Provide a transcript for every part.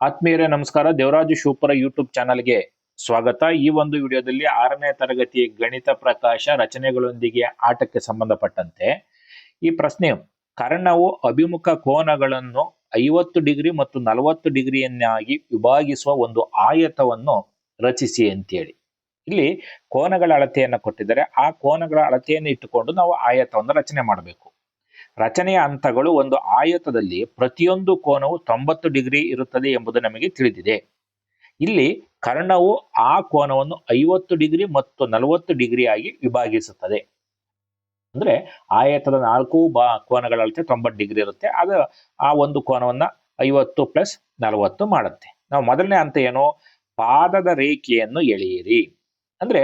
ಆತ್ಮೀಯರೇ, ನಮಸ್ಕಾರ. ದೇವರಾಜು ಶಿವಪುರ ಯೂಟ್ಯೂಬ್ ಚಾನಲ್ಗೆ ಸ್ವಾಗತ. ಈ ಒಂದು ವಿಡಿಯೋದಲ್ಲಿ ಆರನೇ ತರಗತಿ ಗಣಿತ ಪ್ರಕಾಶ ರಚನೆಗಳೊಂದಿಗೆ ಆಟಕ್ಕೆ ಸಂಬಂಧಪಟ್ಟಂತೆ ಈ ಪ್ರಶ್ನೆ, ಕರ್ಣವು ಅಭಿಮುಖ ಕೋನಗಳನ್ನು ಐವತ್ತು ಡಿಗ್ರಿ ಮತ್ತು ನಲವತ್ತು ಡಿಗ್ರಿಯನ್ನಾಗಿ ವಿಭಾಗಿಸುವ ಒಂದು ಆಯತವನ್ನು ರಚಿಸಿ ಅಂತೇಳಿ. ಇಲ್ಲಿ ಕೋನಗಳ ಅಳತೆಯನ್ನು ಕೊಟ್ಟಿದ್ದಾರೆ. ಆ ಕೋನಗಳ ಅಳತೆಯನ್ನು ಇಟ್ಟುಕೊಂಡು ನಾವು ಆಯತವನ್ನು ರಚನೆ ಮಾಡಬೇಕು. ರಚನೆಯ ಹಂತಗಳು ಒಂದು ಆಯತದಲ್ಲಿ ಪ್ರತಿಯೊಂದು ಕೋನವು ತೊಂಬತ್ತು ಡಿಗ್ರಿ ಇರುತ್ತದೆ ಎಂಬುದು ನಮಗೆ ತಿಳಿದಿದೆ. ಇಲ್ಲಿ ಕರ್ಣವು ಆ ಕೋನವನ್ನು ಐವತ್ತು ಡಿಗ್ರಿ ಮತ್ತು ನಲವತ್ತು ಡಿಗ್ರಿ ಆಗಿ ವಿಭಾಗಿಸುತ್ತದೆ. ಅಂದ್ರೆ ಆಯತದ ನಾಲ್ಕು ಬಾ ಕೋನಗಳಲ್ಲಿ ತೊಂಬತ್ತು ಡಿಗ್ರಿ ಇರುತ್ತೆ. ಅದು ಆ ಒಂದು ಕೋನವನ್ನ ಐವತ್ತು ಪ್ಲಸ್ ನಲವತ್ತು ಮಾಡುತ್ತೆ. ನಾವು ಮೊದಲನೇ ಹಂತ ಏನು? ಪಾದದ ರೇಖೆಯನ್ನು ಎಳೆಯಿರಿ. ಅಂದ್ರೆ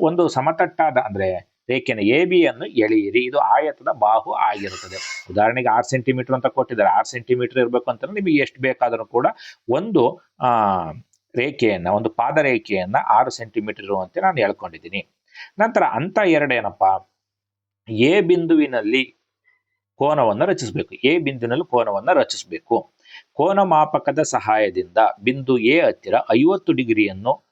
ಒಂದು ಸಮತಟ್ಟಾದ ಅಂದ್ರೆ ರೇಖೆನ ಎ ಬಿ ಅನ್ನು ಎಳೆಯಿರಿ, ಇದು ಆಯತದ ಬಾಹು ಆಗಿರುತ್ತದೆ. ಉದಾಹರಣೆಗೆ ಆರು ಸೆಂಟಿಮೀಟರ್ ಅಂತ ಕೊಟ್ಟಿದ್ದಾರೆ. ಆರು ಸೆಂಟಿಮೀಟರ್ ಇರಬೇಕು ಅಂತಂದ್ರೆ ನಿಮಗೆ ಎಷ್ಟು ಬೇಕಾದರೂ ಕೂಡ ಒಂದು, ಆ, ರೇಖೆಯನ್ನ, ಒಂದು ಪಾದ ರೇಖೆಯನ್ನ ಆರು ಸೆಂಟಿಮೀಟರ್ ಇರುವಂತೆ ನಾನು ಹೇಳ್ಕೊಂಡಿದ್ದೀನಿ. ನಂತರ ಅಂತ ಎರಡು ಏನಪ್ಪಾ? ಎ ಬಿಂದುವಿನಲ್ಲಿ ಕೋನವನ್ನು ರಚಿಸಬೇಕು. ಎ ಬಿಂದುವಿನಲ್ಲಿ ಕೋನವನ್ನು ರಚಿಸಬೇಕು. ಕೋನ ಮಾಪಕದ ಸಹಾಯದಿಂದ ಬಿಂದು ಎ ಹತ್ತಿರ ಐವತ್ತು ಡಿಗ್ರಿಯನ್ನು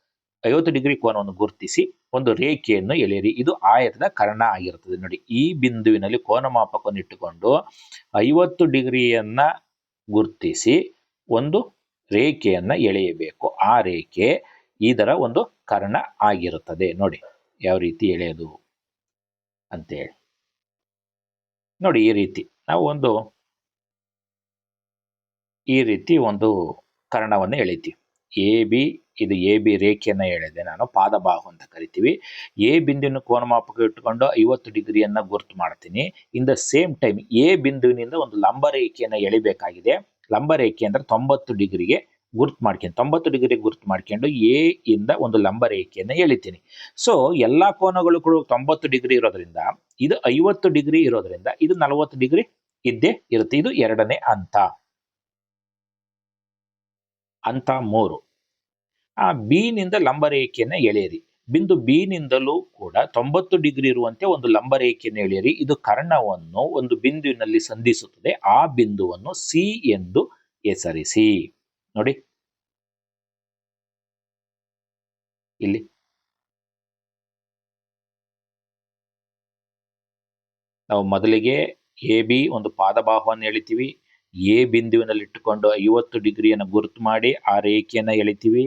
ಐವತ್ತು ಡಿಗ್ರಿ ಕೋನವನ್ನು ಗುರುತಿಸಿ ಒಂದು ರೇಖೆಯನ್ನು ಎಳೆಯಿರಿ. ಇದು ಆಯತದ ಕರ್ಣ ಆಗಿರುತ್ತದೆ. ನೋಡಿ, ಈ ಬಿಂದುವಿನಲ್ಲಿ ಕೋನ ಮಾಪಕವನ್ನು ಇಟ್ಟುಕೊಂಡು ಐವತ್ತು ಡಿಗ್ರಿಯನ್ನ ಗುರುತಿಸಿ ಒಂದು ರೇಖೆಯನ್ನ ಎಳೆಯಬೇಕು. ಆ ರೇಖೆ ಇದರ ಒಂದು ಕರ್ಣ ಆಗಿರುತ್ತದೆ. ನೋಡಿ, ಯಾವ ರೀತಿ ಎಳೆಯೋದು ಅಂತೇಳಿ. ನೋಡಿ, ಈ ರೀತಿ ನಾವು ಒಂದು ಈ ರೀತಿ ಒಂದು ಕರ್ಣವನ್ನು ಎಳಿತೀವಿ. ಎ ಬಿ, ಇದು ಎ ಬಿ ರೇಖೆಯನ್ನ ಎಳೆದೆ. ನಾನು ಪಾದಬಾಹು ಅಂತ ಕರಿತೀವಿ. ಎ ಬಿಂದುವಿನ ಕೋನಮಾಪಕ ಇಟ್ಟುಕೊಂಡು ಐವತ್ತು ಡಿಗ್ರಿಯನ್ನು ಗುರುತು ಮಾಡ್ತೀನಿ. In the same time A ಬಿಂದುವಿನಿಂದ ಒಂದು ಲಂಬ ರೇಖೆಯನ್ನ ಎಳಿಬೇಕಾಗಿದೆ. ಲಂಬ ರೇಖೆ ಅಂದ್ರೆ ತೊಂಬತ್ತು ಡಿಗ್ರಿಗೆ ಗುರುತು ಮಾಡ್ಕೊಂಡು, ತೊಂಬತ್ತು ಡಿಗ್ರಿ ಗುರುತು ಮಾಡ್ಕೊಂಡು ಎ ಇಂದ ಒಂದು ಲಂಬ ರೇಖೆಯನ್ನು ಎಳಿತೀನಿ. ಸೊ ಎಲ್ಲ ಕೋನಗಳು ಕೂಡ ತೊಂಬತ್ತು ಡಿಗ್ರಿ ಇರೋದ್ರಿಂದ, ಇದು ಐವತ್ತು ಡಿಗ್ರಿ ಇರೋದ್ರಿಂದ, ಇದು ನಲವತ್ತು ಡಿಗ್ರಿ ಇದ್ದೇ ಇರುತ್ತೆ. ಇದು ಎರಡನೇ ಹಂತ. ಹಂತ ಮೂರು. ಆ ಬಿ ನಿಂದ ಲಂಬ ರೇಖೆಯನ್ನ ಎಳೆಯಿರಿ. ಬಿಂದು ಬಿ ನಿಂದಲೂ ಕೂಡ ತೊಂಬತ್ತು ಡಿಗ್ರಿ ಇರುವಂತೆ ಒಂದು ಲಂಬ ರೇಖೆಯನ್ನು ಎಳೆಯಿರಿ. ಇದು ಕರ್ಣವನ್ನು ಒಂದು ಬಿಂದುವಿನಲ್ಲಿ ಸಂಧಿಸುತ್ತದೆ. ಆ ಬಿಂದುವನ್ನು ಸಿ ಎಂದು ಹೆಸರಿಸಿ. ನೋಡಿ. ಇಲ್ಲಿ. ನಾವು ಮೊದಲಿಗೆ ಎ ಬಿ ಒಂದು ಪಾದಬಾಹುವನ್ನು ಎಳಿತೀವಿ. ಎ ಬಿಂದುವಿನಲ್ಲಿ ಇಟ್ಟುಕೊಂಡು ಐವತ್ತು ಡಿಗ್ರಿಯನ್ನು ಗುರುತು ಮಾಡಿ ಆ ರೇಖೆಯನ್ನು ಎಳಿತೀವಿ.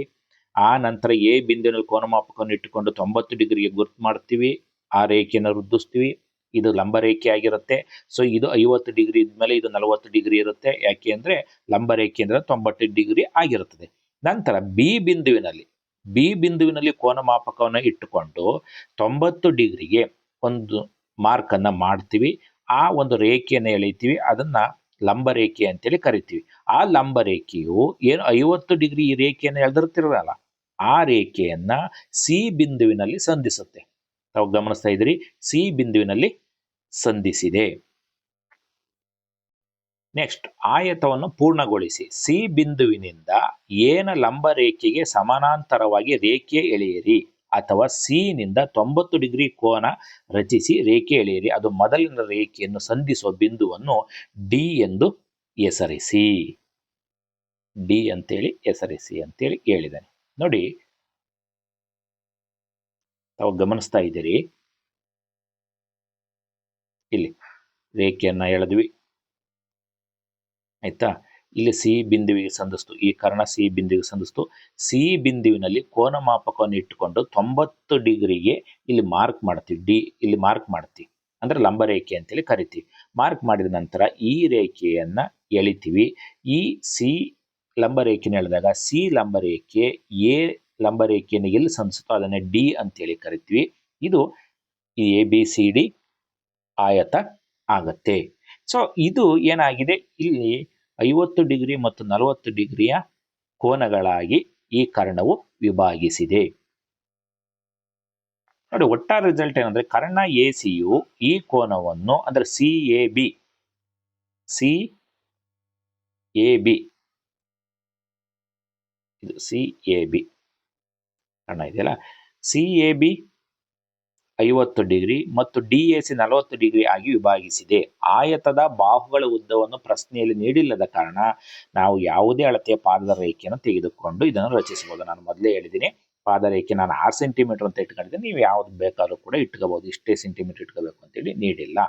ಆ ನಂತರ ಎ ಬಿಂದುವಿನಲ್ಲಿ ಕೋನಮಾಪಕವನ್ನು ಇಟ್ಟುಕೊಂಡು ತೊಂಬತ್ತು ಡಿಗ್ರಿಗೆ ಗುರುತು ಮಾಡ್ತೀವಿ. ಆ ರೇಖೆಯನ್ನು ವೃದ್ಧಿಸ್ತೀವಿ ಇದು ಲಂಬ ರೇಖೆ ಆಗಿರುತ್ತೆ. ಸೊ ಇದು ಐವತ್ತು ಡಿಗ್ರಿ ಇದ್ಮೇಲೆ ಇದು ನಲವತ್ತು ಡಿಗ್ರಿ ಇರುತ್ತೆ. ಯಾಕೆ ಅಂದರೆ ಲಂಬ ರೇಖೆ ಅಂದ್ರೆ ತೊಂಬತ್ತು ಡಿಗ್ರಿ ಆಗಿರುತ್ತದೆ. ನಂತರ ಬಿ ಬಿಂದುವಿನಲ್ಲಿ ಬಿ ಬಿಂದುವಿನಲ್ಲಿ ಕೋನಮಾಪಕವನ್ನು ಇಟ್ಟುಕೊಂಡು ತೊಂಬತ್ತು ಡಿಗ್ರಿಗೆ ಒಂದು ಮಾರ್ಕನ್ನು ಮಾಡ್ತೀವಿ. ಆ ಒಂದು ರೇಖೆಯನ್ನು ಎಳಿತೀವಿ. ಅದನ್ನ ಲಂಬ ರೇಖೆ ಅಂತೇಳಿ ಕರಿತೀವಿ. ಆ ಲಂಬರೇಖೆಯು ಏನು ಐವತ್ತು ಡಿಗ್ರಿ ಈ ರೇಖೆಯನ್ನು ಎಳೆದಿರ್ತಿರಲ್ಲ, ಆ ರೇಖೆಯನ್ನ ಸಿ ಬಿಂದುವಿನಲ್ಲಿ ಸಂಧಿಸುತ್ತೆ. ತಾವು ಗಮನಿಸ್ತಾ ಇದ್ರಿ ಸಿ ಬಿಂದುವಿನಲ್ಲಿ ಸಂಧಿಸಿದೆ. ನೆಕ್ಸ್ಟ್, ಆಯತವನ್ನು ಪೂರ್ಣಗೊಳಿಸಿ. ಸಿ ಬಿಂದುವಿನಿಂದ ಏನ ಲಂಬ ರೇಖೆಗೆ ಸಮಾನಾಂತರವಾಗಿ ರೇಖೆ ಎಳೆಯಿರಿ? ಅಥವಾ ಸಿ ನಿಂದ ತೊಂಬತ್ತು ಡಿಗ್ರಿ ಕೋನ ರಚಿಸಿ ರೇಖೆ ಎಳೆಯಿರಿ. ಅದು ಮೊದಲಿನ ರೇಖೆಯನ್ನು ಸಂಧಿಸುವ ಬಿಂದುವನ್ನು ಡಿ ಎಂದು ಹೆಸರಿಸಿ. ಡಿ ಅಂತೇಳಿ ಹೆಸರಿಸಿ ಅಂತೇಳಿ ಹೇಳಿದ್ದಾನೆ. ನೋಡಿ, ತಾವು ಗಮನಿಸ್ತಾ ಇದ್ದೀರಿ. ಇಲ್ಲಿ ರೇಖೆಯನ್ನ ಎಳೆದ್ವಿ. ಆಯ್ತಾ? ಇಲ್ಲಿ ಸಿ ಬಿಂದುವಿಗೆ ಸಂಧಿಸ್ತು. ಈ ಕರ್ಣ ಸಿ ಬಿಂದುವಿಗೆ ಸಂಧಿಸ್ತು. ಸಿ ಬಿಂದುವಿನಲ್ಲಿ ಕೋನ ಮಾಪಕವನ್ನು ಇಟ್ಟುಕೊಂಡು ತೊಂಬತ್ತು ಡಿಗ್ರಿಗೆ ಇಲ್ಲಿ ಮಾರ್ಕ್ ಮಾಡ್ತೀವಿ ಡಿ ಇಲ್ಲಿ ಮಾರ್ಕ್ ಮಾಡ್ತೀವಿ ಅಂದ್ರೆ ಲಂಬ ರೇಖೆ ಅಂತೇಳಿ ಕರಿತೀವಿ ಮಾರ್ಕ್ ಮಾಡಿದ ನಂತರ ಈ ರೇಖೆಯನ್ನು ಎಳಿತೀವಿ. ಈ ಸಿ ಲಂಬ ರೇಖೆನ ಎಳೆದಾಗ ಸಿ ಲಂಬ ರೇಖೆ, ಎ ಲಂಬ ರೇಖೆಯನ್ನು ಎಲ್ಲಿ ಸಂಧಿಸುತ್ತೋ ಅದನ್ನೇ ಡಿ ಅಂತೇಳಿ ಕರಿತೀವಿ. ಇದು ಎ, ಬಿ, ಸಿ, ಡಿ ಆಯತ ಆಗತ್ತೆ. ಸೊ ಇದು ಏನಾಗಿದೆ? ಇಲ್ಲಿ ಐವತ್ತು ಡಿಗ್ರಿ ಮತ್ತು ನಲವತ್ತು ಡಿಗ್ರಿಯ ಕೋನಗಳಾಗಿ ಈ ಕರ್ಣವು ವಿಭಾಗಿಸಿದೆ. ನೋಡಿ, ಒಟ್ಟಾರೆ ರಿಸಲ್ಟ್ ಏನಂದ್ರೆ ಕರ್ಣ ಎ ಸಿಯು ಈ ಕೋನವನ್ನು ಅಂದ್ರೆ C A B C A B ಇದು ಸಿ ಎ ಬಿ ಕರ್ಣ ಇದೆಯಲ್ಲ? ಸಿ ಎ ಬಿ ಐವತ್ತು ಡಿಗ್ರಿ ಮತ್ತು ಡಿ ಎ ಸಿ ನಲವತ್ತು ಡಿಗ್ರಿ ಆಗಿ ವಿಭಾಗಿಸಿದೆ. ಆಯತದ ಬಾಹುಗಳ ಉದ್ದವನ್ನು ಪ್ರಶ್ನೆಯಲ್ಲಿ ನೀಡಿಲ್ಲದ ಕಾರಣ ನಾವು ಯಾವುದೇ ಅಳತೆಯ ಪಾದದ ರೇಖೆಯನ್ನು ತೆಗೆದುಕೊಂಡು ಇದನ್ನು ರಚಿಸಬಹುದು. ನಾನು ಮೊದಲೇ ಹೇಳಿದ್ದೀನಿ, ಪಾದರೇಖೆ ನಾನು ಆರು ಸೆಂಟಿಮೀಟರ್ ಅಂತ ಇಟ್ಕೊಂಡಿದ್ದೀನಿ, ನೀವು ಯಾವ್ದು ಬೇಕಾದರೂ ಕೂಡ ಇಟ್ಕೋಬಹುದು. ಇಷ್ಟೇ ಸೆಂಟಿಮೀಟರ್ ಇಟ್ಕೋಬೇಕು ಅಂತೇಳಿ ನೀಡಿಲ್ಲ.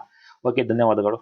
ಓಕೆ, ಧನ್ಯವಾದಗಳು.